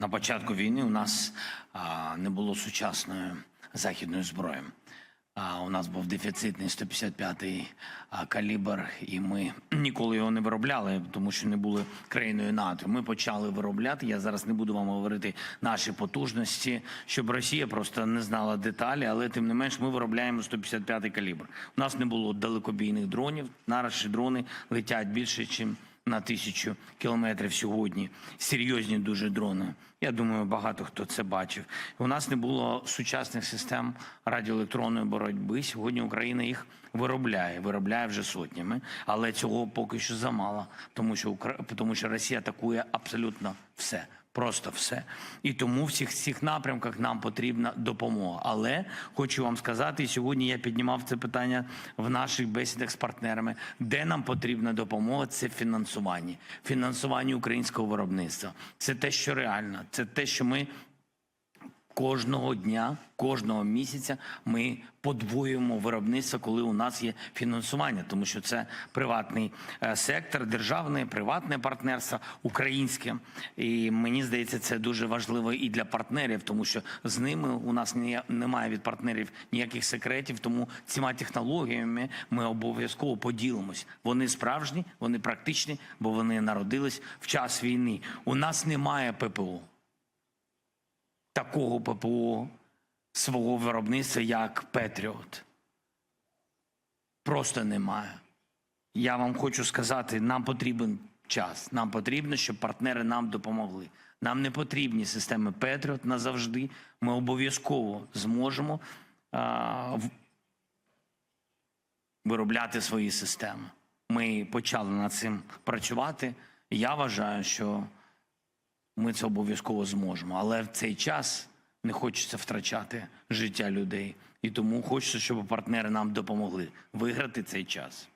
На початку війни у нас а, не було сучасної західної зброї. А, у нас був дефіцитний 155-й а, калібр, і ми ніколи його не виробляли, тому що не були країною НАТО. Ми почали виробляти. Я зараз не буду вам говорити наші потужності, щоб Росія просто не знала деталі, але тим не менш ми виробляємо 155-й калібр. У нас не було далекобійних дронів. Наші дрони летять більше, ніж на тисячу кілометрів сьогодні. Серйозні дуже дрони. Я думаю, багато хто це бачив. У нас не було сучасних систем радіоелектронної боротьби. Сьогодні Україна їх виробляє, виробляє вже сотнями, але цього поки що замало, тому що Укра- тому що Росія атакує абсолютно все. Просто все. І тому в всіх всіх напрямках нам потрібна допомога. Але хочу вам сказати, і сьогодні я піднімав це питання в наших бесідах з партнерами, де нам потрібна допомога, це фінансування, фінансування українського виробництва. Це те, що реально, це те, що ми кожного дня, кожного місяця ми подвоюємо виробництво, коли у нас є фінансування, тому що це приватний е, сектор, державне, приватне партнерство, українське. І мені здається, це дуже важливо і для партнерів, тому що з ними у нас немає від партнерів ніяких секретів. Тому цими технологіями ми обов'язково поділимось. Вони справжні, вони практичні, бо вони народились в час війни. У нас немає ППО такого ППО свого виробництва, як Петріот. Просто немає. Я вам хочу сказати, нам потрібен час. Нам потрібно, щоб партнери нам допомогли. Нам не потрібні системи Петріот назавжди. Ми обов'язково зможемо а, виробляти свої системи. Ми почали над цим працювати. Я вважаю, що ми це обов'язково зможемо. Але в цей час не хочеться втрачати життя людей. І тому хочеться, щоб партнери нам допомогли виграти цей час.